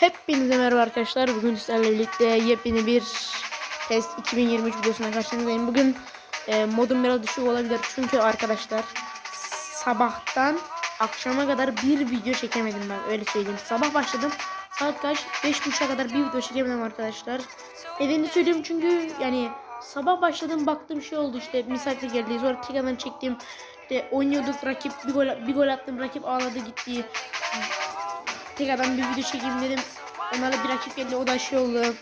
Hepinize merhaba arkadaşlar. Bugün sizlerle birlikte yepyeni bir test 2023 videosuna karşınızdayım. Bugün e, modum biraz düşük olabilir çünkü arkadaşlar sabahtan akşama kadar bir video çekemedim ben öyle söyleyeyim. Sabah başladım saat kaç 5.30'a kadar bir video çekemedim arkadaşlar. Nedenini söyleyeyim çünkü yani sabah başladım baktım şey oldu işte misafir geldi sonra tekrardan çektim. İşte oynuyorduk rakip bir gol bir gol attım rakip ağladı gitti tekrardan bir video çekeyim dedim. Onlarla bir rakip geldi o da şey oldu.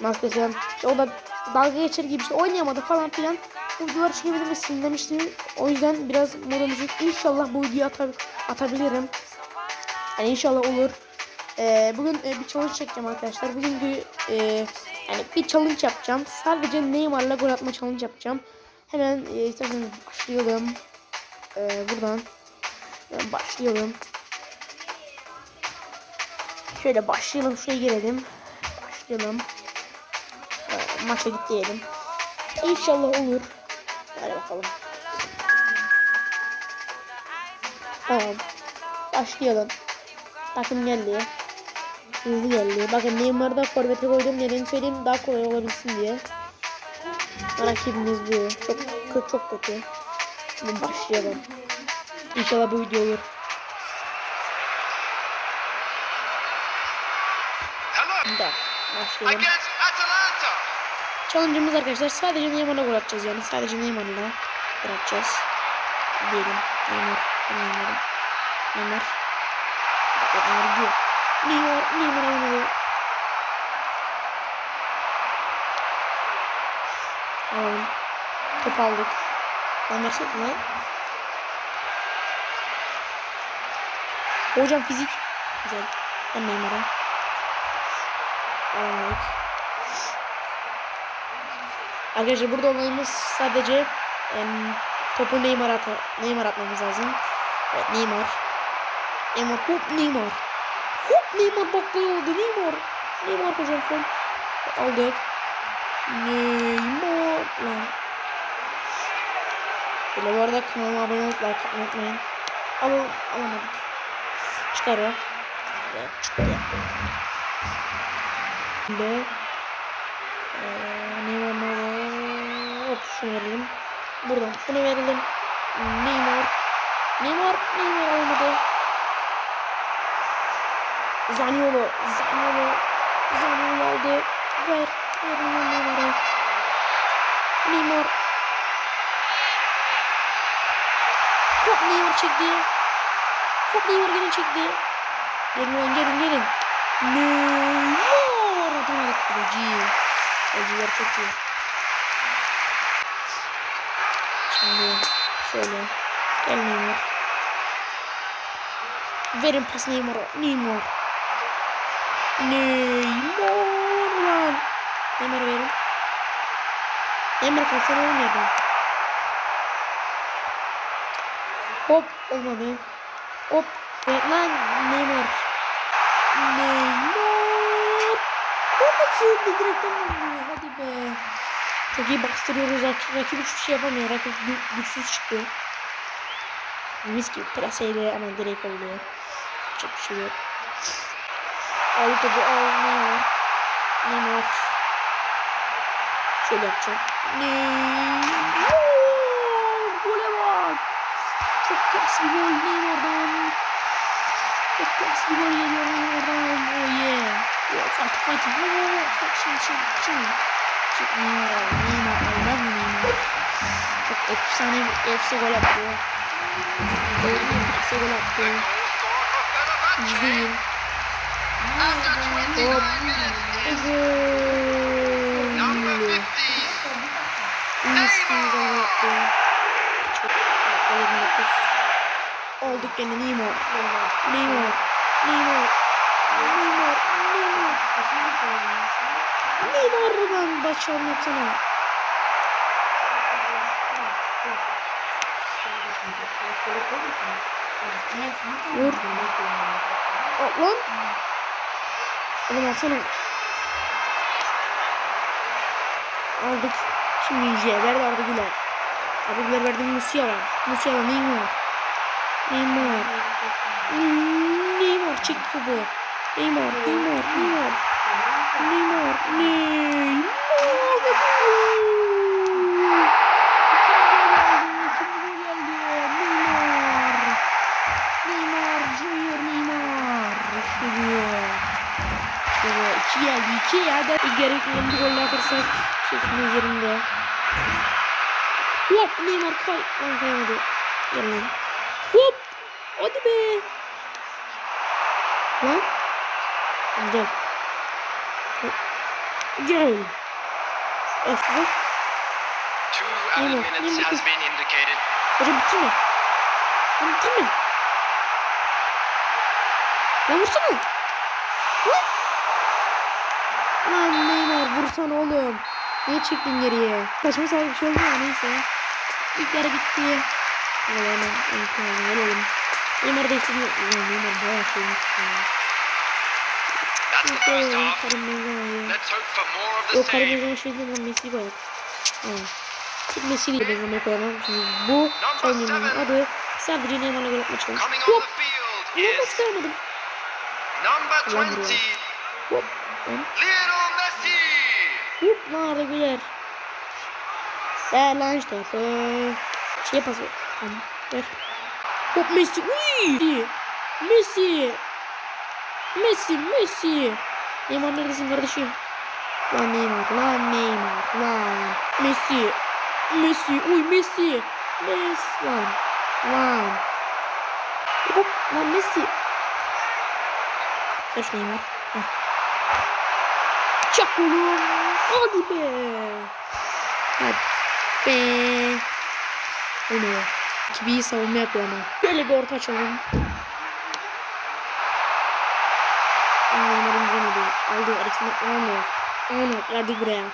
Nasıl desem. işte o da dalga geçer gibi işte oynayamadı falan filan. Bu videoları çekemedim ve sinirlemiştim. O yüzden biraz modum düşük. İnşallah bu videoyu ata- atabilirim. Yani inşallah olur. Ee, bugün e, bir challenge çekeceğim arkadaşlar. Bugünkü e, yani bir challenge yapacağım. Sadece Neymar'la gol atma challenge yapacağım. Hemen e, isterseniz başlayalım. Ee, buradan başlayalım. Şöyle başlayalım şuraya girelim. Başlayalım. Ee, maça git diyelim. İnşallah olur. Hadi bakalım. Tamam. Başlayalım. Takım geldi. Hızlı geldi. Bakın Neymar'ı da forvete koydum. Neden söyleyeyim daha kolay olabilsin diye. Rakibimiz bu. Çok çok kötü. Başlayalım. İnşallah bu video olur. Da başlayalım. Challenge'ımız arkadaşlar sadece Neymar'la gol atacağız yani. Sadece Neymar'la gol atacağız. Diyelim. Neymar. Neymar. Neymar. Neymar diyor. Neymar. Neymar alamadı. Alalım. Top aldık. Lan versene lan. Hocam fizik. Güzel. Ben Neymar'a. Alamadık. Arkadaşlar burada olayımız sadece em, topu Neymar, at Neymar atmamız lazım. Evet Neymar. Neymar hop Neymar. Hop Neymar bak gol oldu Neymar. Neymar hocam son. Aldık. Neymar lan. Böyle bu arada kanalıma abone olup like atmayı unutmayın. Al alamadık. Çıkar. Evet, çıktı. Şimdi ee, Neymar Neymar Hop şunu verelim. Buradan şunu verelim. Neymar. Neymar. Neymar olmadı. Zaniolo. Zaniolo. Zaniolo aldı. Ver. Ver Neymar'a. Neymar. Hop Neymar çekti. Hop Neymar gene çekti. Gelin lan gelin gelin. Neymar. Atamadık kaleci. Kaleciler çok iyi. Şimdi şöyle. Gel Neymar. Verin pas Neymar'a. Neymar. Neymar lan. Neymar'a verin. Neymar kalsana oğlum yerden. Hop olmadı. Hop. Ver lan Neymar. Neymar. Nasıl bir direkten vuruyor? Hadi be. Çok iyi bastırıyoruz. Rak rakip hiçbir şey yapamıyor. Rakip gü- güçsüz çıktı. Mis gibi plaseyle ama direkt oluyor. Çok bir şey yok. Al topu al Neymar. Neymar. Şöyle yapacağım. Neymar. Gole bak. Çok klas bir gol Neymar'dan. Çok klas bir gol geliyor Neymar'dan. Yeah, Fatih. Oh, şimdi şimdi şimdi. Neymar al. Neymar. Ben mi Neymar? Çok efsane bir efsane gol attı. Efsane gol attı. İzleyin. After 29 Hop. Gol. 50. Üniversitemiz gol attı. Çok dakika 29. Olduk gene Neymar. Neymar. Neymar. Neymar. Neymar. Neymar'dan başarılı yapsana. Vur. At lan. Oğlum atsana. Aldık. Şimdi Yüce. Verdi Arda Güler. Arda Güler verdi Musiala. Musiala Neymar. Neymar. Neymar çekti topu. Neymar. Neymar. Neymar. Neymar. Neymar. İki geldi. İki. Hadi gerekli bir gol atarsak şeklinde yerinde. Hop Neymar kay. Lan kayamadı. Gel lan. Hop. Hadi be. Lan. Öf be. Two added Nemo, minutes Nemo. has been indicated. Hocam bitirme. Lan. Lan vursana. Lan. Lan Neymar vursana oğlum. Niye çektin geriye? Saçma salak bir şey oldu ya neyse. İlk yarı bitti. Valla hemen. Gel oğlum. Neymar değiştirdi. Ulan Neymar bayağı şeymiş same. Benzema şey değil lan Messi'yi koyak. Tamam. Tek Messi'yi Benzema'yı koyamam. Şimdi bu oyunun adı sadece Neymar'la gol atma on Hop! number Ulan 20, buraya. Hop! Lan. Messi. Hop! Lan Arda Güler. Ver lan işte. Şey pası. Ver. Hop Messi. Uy! Messi. Messi. Messi. Neymar neredesin kardeşim? Lan Neymar. Lan Neymar. Lan. Messi. Messi. Uy Messi. Messi. Lan. Lan. Hop. Lan Messi. Şu Neymar. Heh. Çak oğlum. Hadi be. Hadi be. O ne ya? Gibi iyi savunma yapıyor ama. Böyle bir orta açalım. Aldı arasında onu. Onu verdi buraya.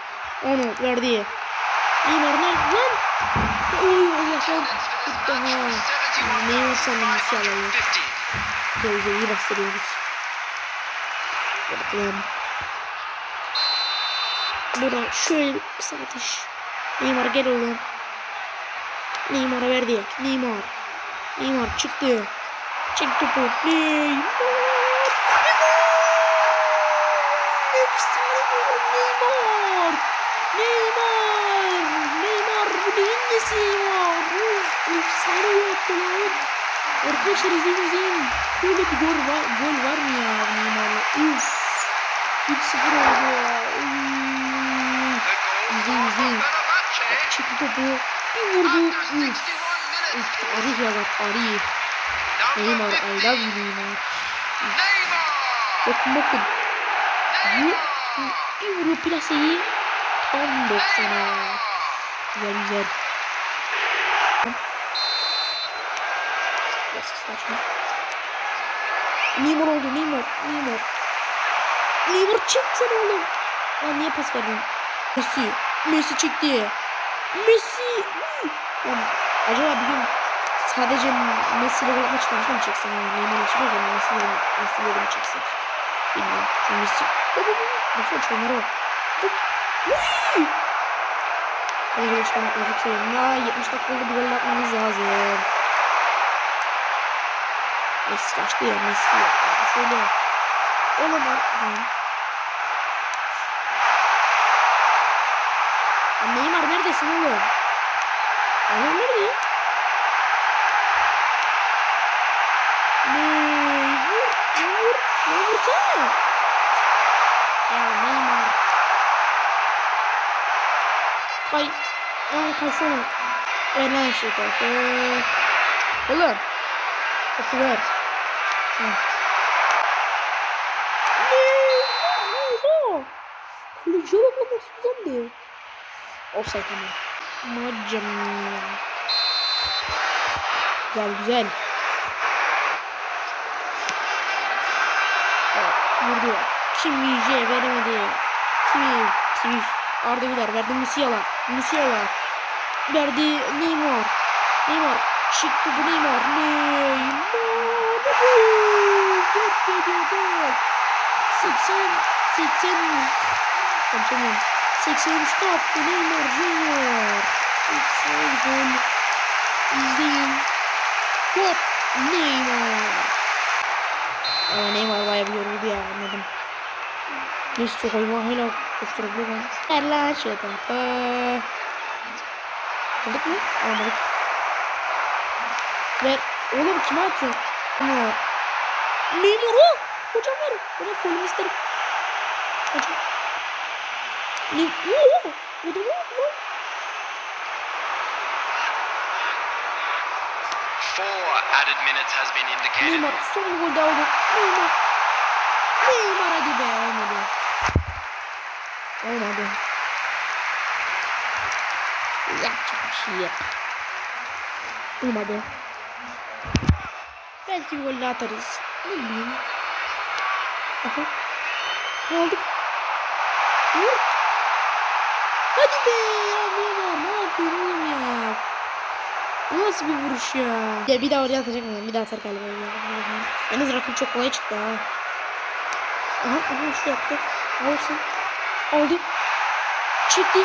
Onu verdi. Neymar ne? Lan! Oy Allah'tan. Tuttu ha. Neymar sandım bir şey alayım. 50. Gözde iyi bastırıyoruz. Bakalım. Buradan şöyle bir kısa atış. Neymar gel oğlum. Neymar'a verdi. Neymar. Neymar çıktı. Çek topu. Neymar. Neymar. Neymar. Neymar. Bu neyin nesi Neymar? Uf, efsane attı lan. Arkadaşlar izleyin izleyin. Böyle bir gol var, gol var mı ya Neymar'la? Uf. 3-0 oldu ya. İzleyin izleyin. Çekti topu. Bir vurdu. Uf. 61 minutes. Uf tarih ya var tarih. Neymar I 50. love you. Neymar. Bakın bakın. Bu Vuruyor plaseyi. Tam 90'a. Güzel güzel. Biraz saçma. Neymar oldu Neymar. Neymar. Neymar çeksene oğlum. Lan niye pas verdin? Messi. Messi çekti. Messi. Lan acaba bir gün sadece Messi ile gol atma çıkarsa mı çeksem? Neymar'ı çıkıyor zaman Messi ile Messi ile mi çeksek? Bilmiyorum. Messi. Hop hop. Baksana şunlara bak. Hop. Uy. Ben gol çıkarmak çok seviyorum. Ya 70 dakikada bir gol atmamız lazım. Messi kaçtı ya Messi ya. Şöyle. Oğlum lan. Ya Neymar neredesin oğlum? Neymar nerede? Neymar. Neymar. Neymar vursana. Ya Neymar. Kay. Lan kaysana. Ver lan şu topu. Oğlum. Ver. Heh. Oha! Kaleciye bak lan nasıl uzandı. Offside ama. Macam. Güzel güzel. Vurdu. Kim yiyeceği veremedi. Kim? Kim? Arda Güler verdi Musiala. Musiala. Verdi Neymar. Neymar. Çıktı bu Neymar. Neymar. Dört geliyor gol. 80. 80. Konuşamıyorum. 83'te attı Neymar Junior. Bir gol. İzleyin. Hop. Neymar. Ama Neymar bayağı bir yoruldu ya anladım. Messi çok oyma hala lan. Ver lan şu topu. Aldık mı? Almadık. Ver. Oğlum kime atıyor? Ne var? Memur o. Hocam ver. Hocam kolunu isterim. Hocam. Ne? Oo. Ne oldu lan? Four added minutes has been indicated. Neymar son bir gol daha oldu. Neymar. Neymar hadi be olmadı. Olmadı. Yapacak bir şey yok. Olmadı. Belki bir gol daha atarız. Ne bileyim. Aha. Ne oldu? Vur. Hadi be Neymar ne yapıyorsun oğlum ya? Bu nasıl bir vuruş ya? Ya bir daha oraya atacak mıyım? Bir daha atar galiba. ya. Yalnız rakip çok kolay çıktı ha. Aha aha şu yaptı. Alırsın. Aldı. Çekti.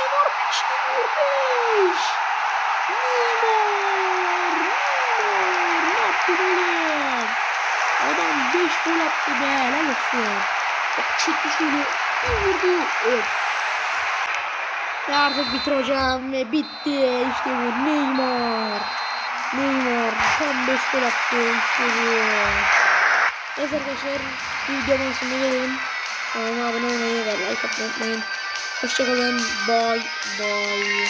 Neymar 5 Neymar 5. Neymar. Neymar. Ne yaptı oğlum? Adam 5 gol attı be. Helal olsun. Bak çekti şöyle. Bir vurdu. Ve artık bitir hocam ve bitti. İşte bu Neymar. Neymar tam 5 gol attı. İşte bu. Evet arkadaşlar videonun sonuna gelelim. Kanalıma abone olmayı ve like atmayı unutmayın. Hoşçakalın. Bye bye.